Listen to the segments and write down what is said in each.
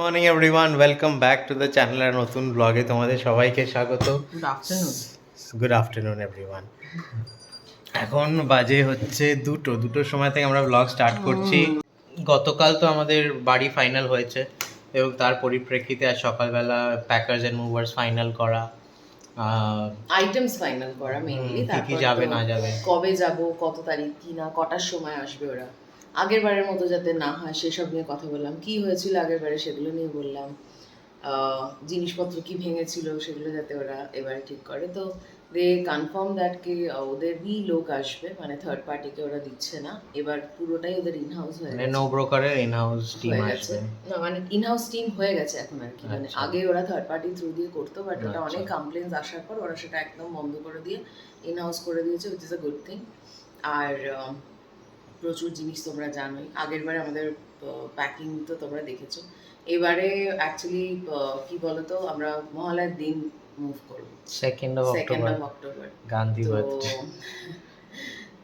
Morning everyone welcome back to the channel আর নতুন ব্লগে তোমাদের সবাইকে স্বাগত। গুড আফটারনুন এভরিওয়ান এখন বাজে হচ্ছে দুটো। দুটোর সময় থেকে আমরা ব্লগ স্টার্ট করছি। গতকাল তো আমাদের বাড়ি ফাইনাল হয়েছে এবং তার পরিপ্রেক্ষিতে আজ সকালবেলা প্যাকার্স এন্ড মুভার্স ফাইনাল করা। আইটেমস ফাইনাল করা মেইনলি কি যাবে না যাবে। কবে যাব কত তারিখ কি না কটার সময় আসবে ওরা? আগের বারের মতো যাতে না হয় সেসব নিয়ে কথা বললাম। কি হয়েছিল আগের বারে সেগুলো নিয়ে বললাম। জিনিসপত্র কি ভেঙেছিল সেগুলো যাতে ওরা এবারে ঠিক করে। তো দে কনফার্ম দ্যাট কি ওদেরই লোক আসবে মানে থার্ড পার্টিকে ওরা দিচ্ছে না। এবার পুরোটাই ওদের ইন হাউস হয়ে মানে গেছে। নো ব্রোকারের ইন হাউস টিম আসবে। না মানে ইন হাউস টিম হয়ে গেছে এখন আর কি। মানে আচ্ছা। আগে ওরা থার্ড পার্টি থ্রু দিয়ে করতো বাট ওটা আচ্ছা। অনেক কমপ্লেন্স আসার পর ওরা সেটা একদম বন্ধ করে দিয়ে ইন হাউস করে দিয়েছে which is a good thing আর প্রচুর জিনিস তোমরা জানোই। আগের বারে আমাদের প্যাকিং তো তোমরা দেখেছ। এবারে অ্যাকচুয়ালি কি বলতো আমরা মহালয়ার দিন মুভ করব। Second of second October of October Gandhi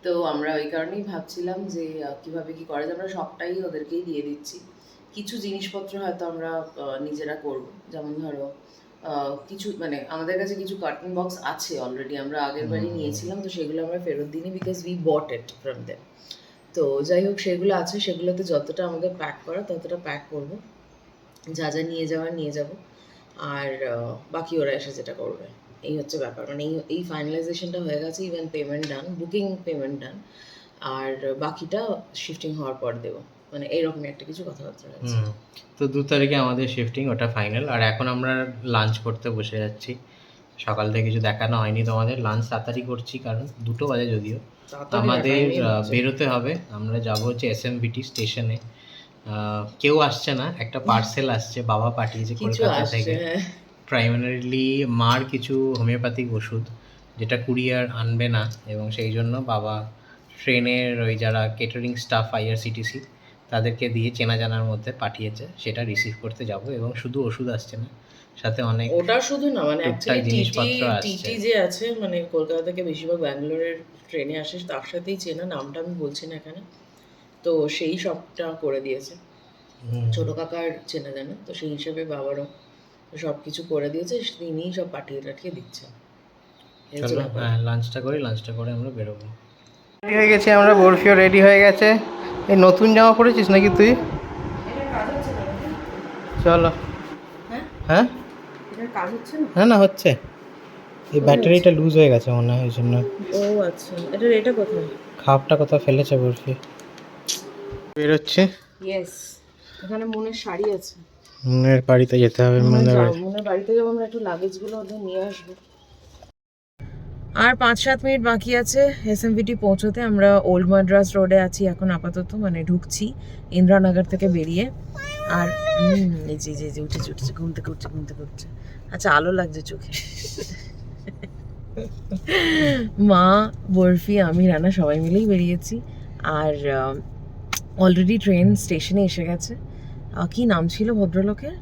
তো আমরা ওই কারণেই ভাবছিলাম যে কীভাবে কি করা যায় আমরা সবটাই ওদেরকেই দিয়ে দিচ্ছি। কিছু জিনিসপত্র হয়তো আমরা নিজেরা করব। যেমন ধরো কিছু মানে আমাদের কাছে কিছু কার্টন বক্স আছে অলরেডি আমরা আগের বারই নিয়েছিলাম তো সেগুলো আমরা ফেরত দিইনি because we bought it from them তো যাই হোক সেগুলো আছে, সেগুলোতে যতটা আমাদের প্যাক করা, ততটা প্যাক করব। যা যা নিয়ে যাওয়ার, নিয়ে যাব। আর বাকি ওরা এসে যেটা করবে। এই হচ্ছে ব্যাপার। মানে এই এই ফাইনালাইজেশনটা হয়ে গেছে even payment done booking payment done আর বাকিটা শিফটিং হওয়ার পর দেবো। মানে এইরকমই একটা কিছু কথাবার্তা হুম। তো দু তারিখে আমাদের শিফটিং ওটা ফাইনাল আর এখন আমরা লাঞ্চ করতে বসে যাচ্ছি। সকাল থেকে কিছু দেখানো হয়নি তোমাদের লাঞ্চ তাড়াতাড়ি করছি কারণ দুটো বাজে যদিও আমাদের। বেরোতে হবে আমরা যাব হচ্ছে এস এম বিটি স্টেশনে কেউ আসছে না একটা পার্সেল আসছে বাবা পাঠিয়েছে কলকাতা থেকে হ্যাঁ। প্রাইমারিলি মার কিছু হোমিওপ্যাথিক ওষুধ যেটা কুরিয়ার আনবে না এবং সেই জন্য বাবা ট্রেনের ওই যারা কেটারিং স্টাফ আইআরসিটিসি তাদেরকে দিয়ে চেনা জানার মধ্যে পাঠিয়েছে সেটা রিসিভ করতে যাব এবং শুধু ওষুধ আসছে না সাথে অনেক ওটা শুধু না মানে টিটি জিনিসপত্র আসছে। টিটি যে আছে মানে কলকাতা থেকে বেশিরভাগ ব্যাঙ্গালোরের ট্রেনে আসে তার সাথেই চেনা নামটা আমি বলছি না এখানে তো সেই সবটা করে দিয়েছে। ছোট কাকার চেনা জানা তো সেই হিসেবে বাবারও সব কিছু করে দিয়েছে তিনিই সব পাঠিয়ে টাঠিয়ে দিচ্ছেন। চলো হ্যাঁ লাঞ্চটা করি লাঞ্চটা করে আমরা বেরোবো। রেডি হয়ে গেছি আমরা বরফিও রেডি হয়ে গেছে। এই নতুন জামা পরেছিস নাকি তুই? চলো। হ্যাঁ? হ্যাঁ? এটার কাজ হচ্ছে না? না না হচ্ছে। এই ব্যাটারিটা লুজ হয়ে গেছে মনে হয় ওই জন্য। ও আচ্ছা। এটার এটা কোথায়? খাপটা কোথাও ফেলেছে বরফি। বেরোচ্ছে। ইয়েস এখানে মনের শাড়ি আছে। মনের বাড়িতে যেতে হবে মনের বাড়ি। মনের বাড়িতে যাব আমরা একটু লাগেজগুলো ওদের নিয়ে আসব। আর পাঁচ সাত মিনিট বাকি আছে এসএমভিটি পৌঁছতে। আমরা ওল্ড মাদ্রাস রোডে আছি এখন আপাতত মানে ঢুকছি ইন্দ্রানগর থেকে বেরিয়ে। আর হুম, এই যে এই যে যে উঠেছে উঠেছে ঘুম থেকে উঠছে ঘুম থেকে উঠছে। আচ্ছা আলো লাগছে চোখে। মা বরফি আমি রানা সবাই মিলেই বেরিয়েছি। আর অলরেডি ট্রেন স্টেশনে এসে গেছে। কি নাম ছিল ভদ্রলোকের?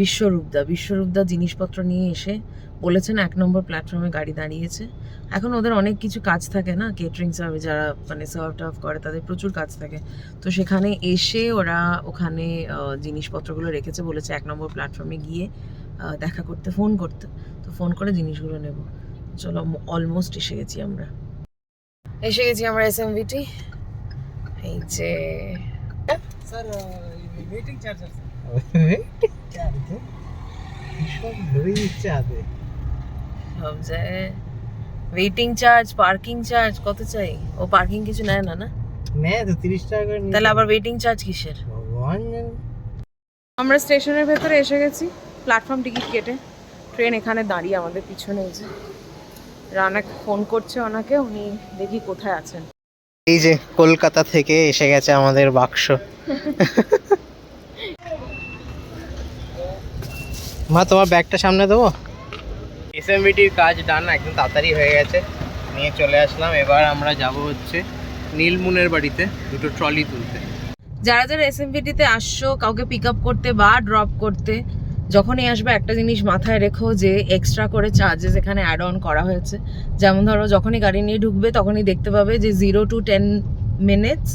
বিশ্বরূপদা বিশ্বরূপদা জিনিসপত্র নিয়ে এসে বলেছেন এক নম্বর প্ল্যাটফর্মে গাড়ি দাঁড়িয়েছে। এখন ওদের অনেক কিছু কাজ থাকে না কেটারিং সার্ভিস যারা মানে সার্ভ টার্ভ করে তাদের প্রচুর কাজ থাকে। তো সেখানে এসে ওরা ওখানে জিনিসপত্রগুলো রেখেছে বলেছে এক নম্বর প্ল্যাটফর্মে গিয়ে দেখা করতে ফোন করতে। তো ফোন করে জিনিসগুলো নেব। চলো অলমোস্ট এসে গেছি আমরা। এসে গেছি আমরা এস এম ভিটি এই যে স্যার ওয়েটিং চার্জ আছে। ভীষণ ধরে দিচ্ছে হাতে সব জায়গায় ওয়েটিং চার্জ পার্কিং চার্জ কত চাই? ও পার্কিং কিছু নেয় না না? নেয় তো তিরিশ টাকা করে তাহলে আবার ওয়েটিং চার্জ কিসের? ভগবান আমরা স্টেশনের ভেতরে এসে গেছি প্ল্যাটফর্ম টিকিট কেটে। ট্রেন এখানে দাঁড়িয়ে আমাদের পিছনে যে রানা ফোন করছে ওনাকে উনি দেখি কোথায় আছেন। এই যে কলকাতা থেকে এসে গেছে আমাদের বাক্স। মা তোমার ব্যাগটা সামনে দেবো? এসএমবিটির কাজ ডান একদম তাড়াতাড়ি হয়ে গেছে। নিয়ে চলে আসলাম, এবার আমরা যাব হচ্ছে নীলমুনের বাড়িতে, দুটো ট্রলি তুলতে। যারা যারা এসএমভিটিতে আসছো, কাউকে পিক আপ করতে বা ড্রপ করতে, যখনই আসবে, একটা জিনিস মাথায় রেখো যে এক্সট্রা করে চার্জেস এখানে অ্যাড অন করা হয়েছে। যেমন ধরো, যখনই গাড়ি নিয়ে ঢুকবে, তখনই দেখতে পাবে যে zero to ten minutes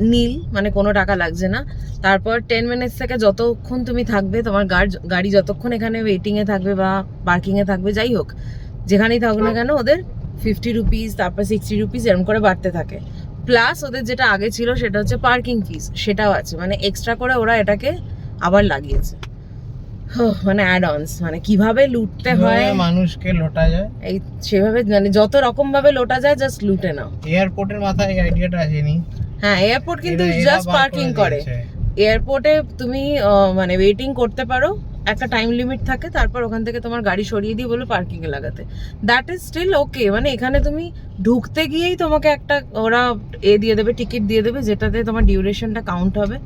nil মানে কোনো টাকা লাগছে না। তারপর টেন মিনিটস থেকে যতক্ষণ তুমি থাকবে, তোমার গাড়- যতক্ষণ এখানে ওয়েটিংয়ে থাকবে বা পার্কিংয়ে থাকবে, যাই হোক, যেখানেই থাকুক না কেন, ওদের ফিফটি রুপিস তারপর সিক্সটি রুপিস এরম করে বাড়তে থাকে। প্লাস ওদের যেটা আগে ছিল, সেটা হচ্ছে পার্কিং ফিস সেটাও আছে। মানে এক্সট্রা করে ওরা এটাকে আবার লাগিয়েছে। মানে অ্যাড অনস মানে কীভাবে লুটতে হয়? মানুষকে লোটা যায়? এই সেভাবে মানে যত রকম ভাবে লোটা যায় জাস্ট লুটে নাও। এয়ারপোর্টের মাথায় এই আইডিয়াটা আসেনি। হ্যাঁ এয়ারপোর্ট কিন্তু জাস্ট পার্কিং করে এয়ারপোর্টে তুমি মানে ওয়েটিং করতে পারো। একটা টাইম লিমিট থাকে তারপর ওখান থেকে তোমার গাড়ি সরিয়ে দিয়ে বলো পার্কিং এ লাগাতে। দ্যাট ইজ স্টিল ওকে মানে এখানে তুমি ঢুকতে গিয়েই তোমাকে একটা ওরা এ দিয়ে দেবে টিকিট দিয়ে দেবে যেটাতে তোমার ডিউরেশনটা কাউন্ট হবে।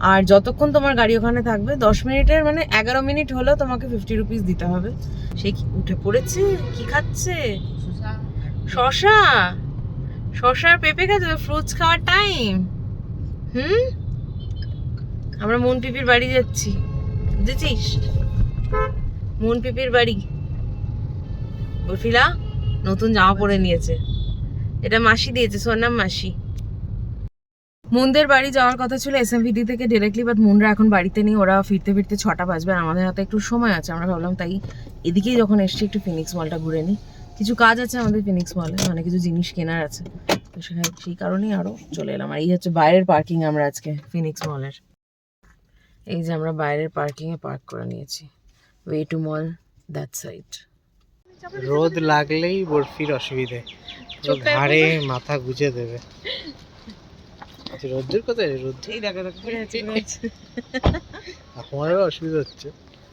আর যতক্ষণ তোমার গাড়ি ওখানে থাকবে দশ মিনিটের মানে এগারো মিনিট হলেও তোমাকে ফিফটি রুপিস দিতে হবে। সে কি উঠে পড়েছে? কি খাচ্ছে? শশা শশা আর পেঁপে খাচ্ছে? ফ্রুটস খাওয়ার টাইম হুম? আমরা মন পিপির বাড়ি যাচ্ছি। বুঝেছিস? মন পিপির বাড়ি। বরফিলা নতুন জামা পরে নিয়েছে। এটা মাসি দিয়েছে সোনাম মাসি। মনদের বাড়ি যাওয়ার কথা ছিল এসএমভিডি থেকে ডিরেক্টলি বাট মনরা এখন বাড়িতে নেই ওরা ফিরতে ফিরতে ছটা বাজবে আর আমাদের হাতে একটু সময় আছে। আমরা ভাবলাম তাই এদিকেই যখন এসছি একটু ফিনিক্স মলটা ঘুরে নিই। কিছু কাজ আছে আমাদের ফিনিক্স মলে মানে কিছু জিনিস কেনার আছে। তো সেখানে সেই কারণেই আরও চলে এলাম। আর এই হচ্ছে বাইরের পার্কিং আমরা আজকে ফিনিক্স মলের এই যে আমরা বাইরের পার্কিংয়ে পার্ক করে নিয়েছি। Way to mall that side রোদ লাগলেই বরফির অসুবিধে। ঘাড়ে মাথা গুজে দেবে। আচ্ছা, রোদ্দুর রে? রোদ এই দেখো যাচ্ছে। আমারও অসুবিধা হচ্ছে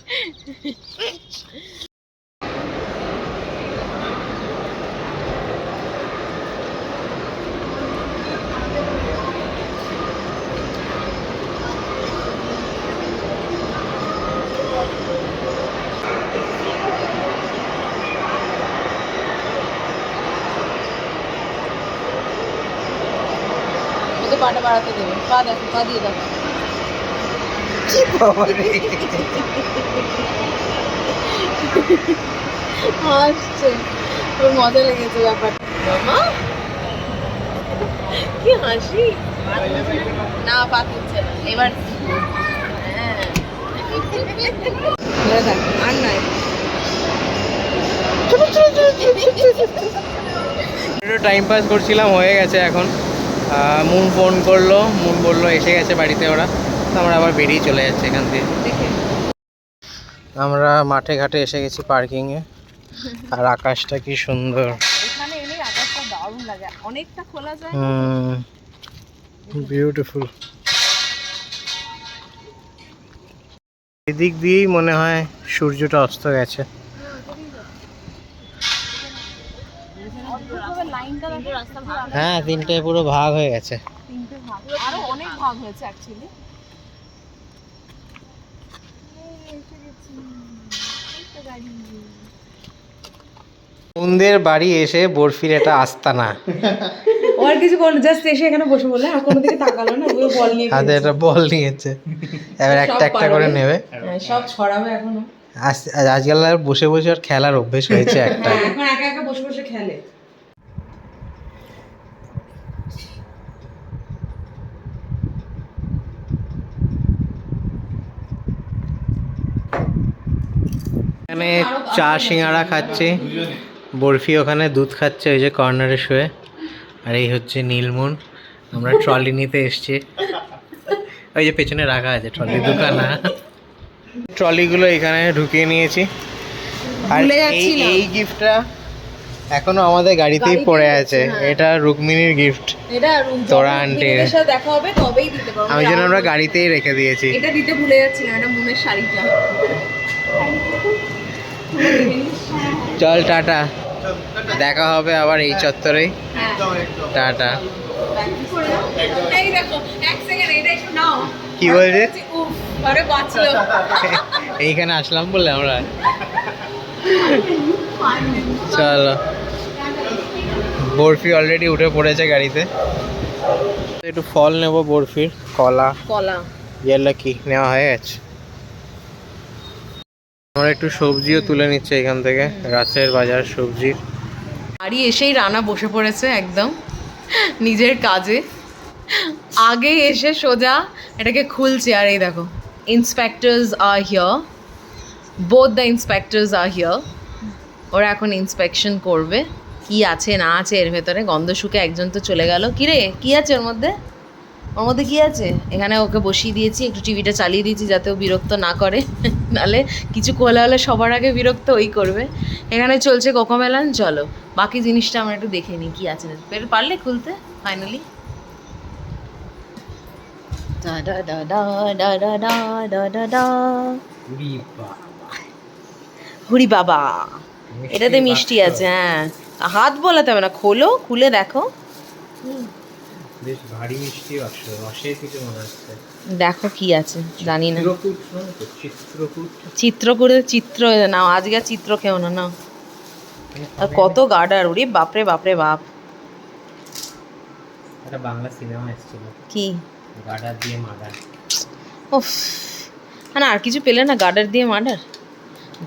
বাড়াতে দেবে। পা দেখো পা দিয়ে দেখো। কি বাবা রে? হাসছে। ওর মজা লেগেছে ব্যাপারটা। মামা কি হাসি। না পা তুলছে না। এবার হ্যাঁ। আর একটু টাইম পাস করছিলাম হয়ে গেছে এখন। মুন ফোন করল মুন বলল এসে গেছে বাড়িতে ওরা। তো আমরা আবার বেরিয়ে চলে যাচ্ছে এখান থেকে আমরা মাঠে ঘাটে এসে গেছি পার্কিংয়ে আর আকাশটা কি সুন্দর। অনেকটা খোলা যায়। বিউটিফুল এদিক দিয়েই মনে হয় সূর্যটা অস্ত গেছে। হ্যাঁ তিনটে পুরো ভাগ হয়ে গেছে। তিনটে ভাগ। আরও অনেক ভাগ হয়েছে অ্যাকচুয়ালি মুন্দের বাড়ি এসে বরফির এটা আস্তানা। ও আর কিছু করল জাস্ট এসে এখানে বসে বললে আর কোনো দিকে তাকালো না ওই বল নিয়ে হাতে একটা বল নিয়েছে। এবার একটা একটা করে নেবে। হ্যাঁ, সব ছড়াবে এখনও। আজ- আজকাল আর বসে বসে আর খেলার অভ্যেস হয়েছে একটা। হ্যাঁ, এখন একা একা বসে বসে খেলে এখানে চা সিঙ্গারা খাচ্ছে। বরফি ওখানে দুধ খাচ্ছে ওই যে কর্নারে শুয়ে। আর এই হচ্ছে নীলমুন। আমরা ট্রলি নিতে এসছি। ওই যে পেছনে রাখা আছে ট্রলি দুখানা ট্রলিগুলো এখানে ঢুকিয়ে নিয়েছি। আর এই এই গিফটটা এখনও আমাদের গাড়িতেই পড়ে আছে, হ্যাঁ। এটা রুক্মিণীর গিফট এটা তোরা আন্টির। দেখা হবে তবেই দিতে পারব। আমি যেন আমরা গাড়িতেই রেখে দিয়েছি। এটা দিতে ভুলে যাচ্ছিলাম এটা মনের শাড়িটা। চল টাটা। দেখা হবে আবার এই চত্বরেই। হ্যাঁ টাটা। কি বলছে? এইখানে আসলাম বললে আমরা। চলো। বরফি অলরেডি উঠে পড়েছে গাড়িতে। একটু ফল নেব বরফির। কলা। কলা। ইয়েলা কি? নেওয়া হয়ে গেছে। আমরা একটু সবজিও তুলে নিচ্ছে এখান থেকে রাতের বাজার সবজি। বাড়ি এসেই রানা বসে পড়েছে একদম, নিজের কাজে। আগে এসে সোজা এটাকে খুলছে, আর এই দেখো inspectors are here both the inspectors are here ওরা এখন ইন্সপেকশন করবে, কি আছে না আছে, এর ভেতরে গন্ধ শুকে একজন তো চলে গেল। কিরে, কি আছে ওর মধ্যে? ওর মধ্যে কি আছে? এখানে ওকে বসিয়ে দিয়েছি একটু টিভিটা চালিয়ে দিয়েছি যাতে ও বিরক্ত না করে। নাহলে কিছু কোলা হলে সবার আগে বিরক্ত ওই করবে। এখানে চলছে কোকোমেলান চলো। বাকি জিনিসটা আমরা একটু দেখে নিই কি আছে না পেরে পারলে খুলতে finally Da da da da da da da da da da. উরি বাবা। হুরি বাবা। এটাতে মিষ্টি আছে হ্যাঁ। হাত বলাতে হবে না খোলো খুলে দেখো। বেশ ভারী মিষ্টি বাক্স রসের কিছু মনে হচ্ছে। দেখো কি আছে জানি না। চিত্রকূট শোনো চিত্র করে চিত্র নাও আজকে আর চিত্র খেও না নাও। আর কত গার্ডার ওরে বাপরে বাপরে বাপ। একটা বাংলা সিনেমা এসেছিল। কি? গাডার দিয়ে মার্ডার। উফ না আর কিছু পেলে না গার্ডার দিয়ে মার্ডার।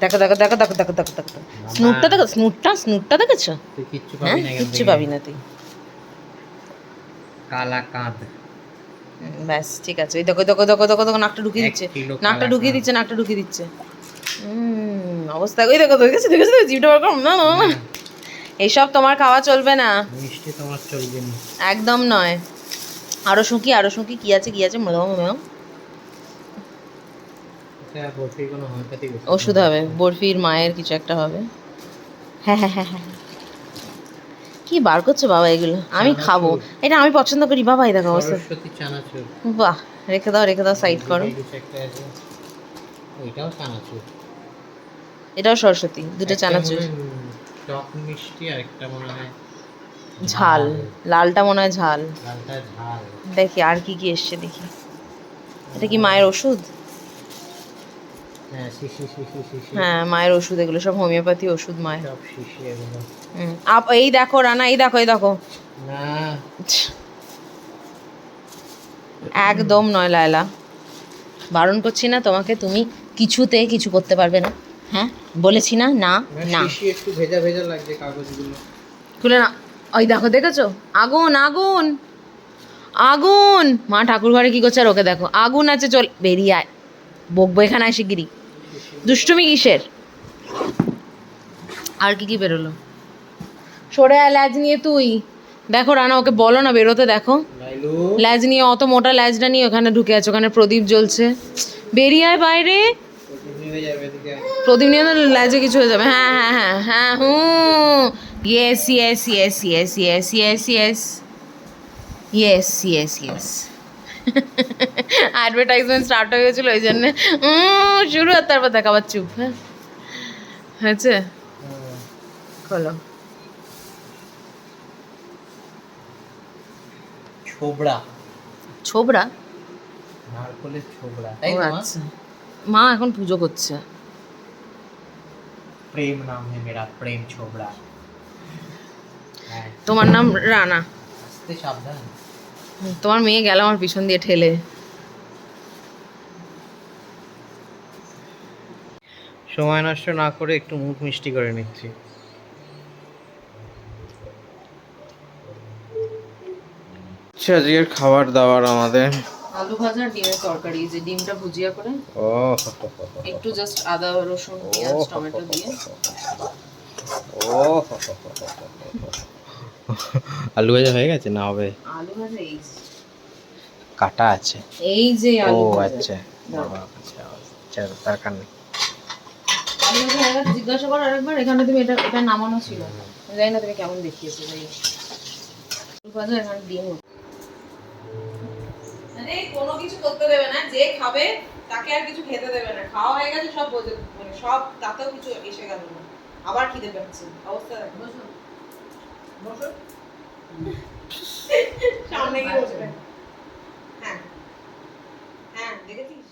দেখো দেখো দেখো দেখো দেখো দেখো দেখো স্নুটটা দেখো স্নুটটা স্নুটটা দেখেছ? কিচ্ছু হ্যাঁ। পাবি না তুই। কালা হুম, ব্যাস ঠিক আছে। ওই দেখো দেখো দেখো দেখো দেখো নাকটা ঢুকিয়ে দিচ্ছে। নাকটা ঢুকিয়ে দিচ্ছে নাকটা ঢুকিয়ে দিচ্ছে। অবস্থা। ওই দেখো দেখেছ দেখেছ জিভটা বার। না না না এইসব তোমার খাওয়া চলবে না। মিষ্টি তোমার চলবে না। একদম নয়। আরও শুকি আরও শুকি কি আছে কি আছে মনে মনে ওষুধ হবে। বরফির মায়ের কিছু একটা হবে। হ্যাঁ হ্যাঁ হ্যাঁ হ্যাঁ। কি বার করছ বাবা এগুলো? আমি খাব। এটা আমি পছন্দ করি। বাবা এই দেখো অবস্থা। বাহ রেখে দাও রেখে দাও সাইড করো। এটাও সরস্বতী দুটো চানাচুর। উম, টক মিষ্টি আর একটা মনে হয় ঝাল লালটা মনে হয় ঝাল। দেখি আর কি কি এসছে দেখি। এটা কি মায়ের ওষুধ? হ্যাঁ হ্যাঁ মায়ের ওষুধ এগুলো সব হোমিওপ্যাথি ওষুধ মায়ের। আপ এই দেখো রানা এই দেখো এই দেখো। একদম নয় লায়লা। বারণ করছি না তোমাকে তুমি কিছুতে কিছু করতে পারবে না। হ্যাঁ বলেছি না না না একটু ভেজা ভেজা লাগছে কাগজগুলো। খুলে না। ওই দেখো দেখেছ? আগুন আগুন। আগুন! মা ঠাকুর ঘরে কি করছে আর ওকে দেখো। আগুন আছে চল বেরিয়ে আয়। বকবো এখানে আসি গিরি। দুষ্টুমি কিসের? আর কি কি বেরোলো? সরে আয় ল্যাজ নিয়ে তুই। দেখো রানা ওকে বলো না বেরোতে দেখো। ল্যাজ নিয়ে অত মোটা ল্যাজটা নিয়ে ওখানে ঢুকে আছে ওখানে প্রদীপ জ্বলছে। বেরিয়ে আয় বাইরে। প্রদীপ নিয়ে ল্যাজে কিছু হয়ে যাবে। হ্যাঁ হ্যাঁ হ্যাঁ হ্যাঁ হুম। Yes yes yes yes yes yes yes yes yes yes advertisement start হয়ে গেছিল ওই জন্যে। শুরু আর তারপর দেখা আবার চুপ হ্যাঁ। হয়েছে? খোলো। ছোবড়া। ছোবরা নারকলের ছোবড়া তাই? আচ্ছা। মা এখন পুজো করছে। প্রেম নাম হে মেরা প্রেম ছোবড়া। হ্যাঁ তোমার নাম রানা। সাবধান। তোমার মেয়ে গেল আমার পিছন দিয়ে ঠেলে। সময় নষ্ট না করে একটু মুখ মিষ্টি করে নিচ্ছি। আচ্ছা আজকের খাবার দাবার আমাদের। আলু ভাজা ডিমের তরকারি যে ডিমটা ভুজিয়া করে। একটু জাস্ট আদা রসুন পেঁয়াজ টমেটো দিয়ে। ও আলু ভাজা হয়ে গেছে না হবে? আলু ভাজা এই কাটা আছে। এই যে আলু ভাজা। আচ্ছা। বাবা, আচ্ছা আচ্ছা দরকার নেই। আলু ভাজা হয়ে গেছে, জিজ্ঞাসা করো আরেকবার এখানে তুমি এটা এটা নামানো ছিল। জানি না তুমি কেমন দেখিয়েছো হোক। আলু ভাজা এখানে ডিম আরে কোনো কিছু করতে দেবে না যে খাবে তাকে আর কিছু খেতে দেবে না। খাওয়া হয়ে গেছে সব বোঝে মানে সব তাতেও কিছু এসে গেল আবার খিদে পাচ্ছে। অবস্থা দেখো। সামনে গিয়ে বসবে। হ্যাঁ। হ্যাঁ দেখেছিস?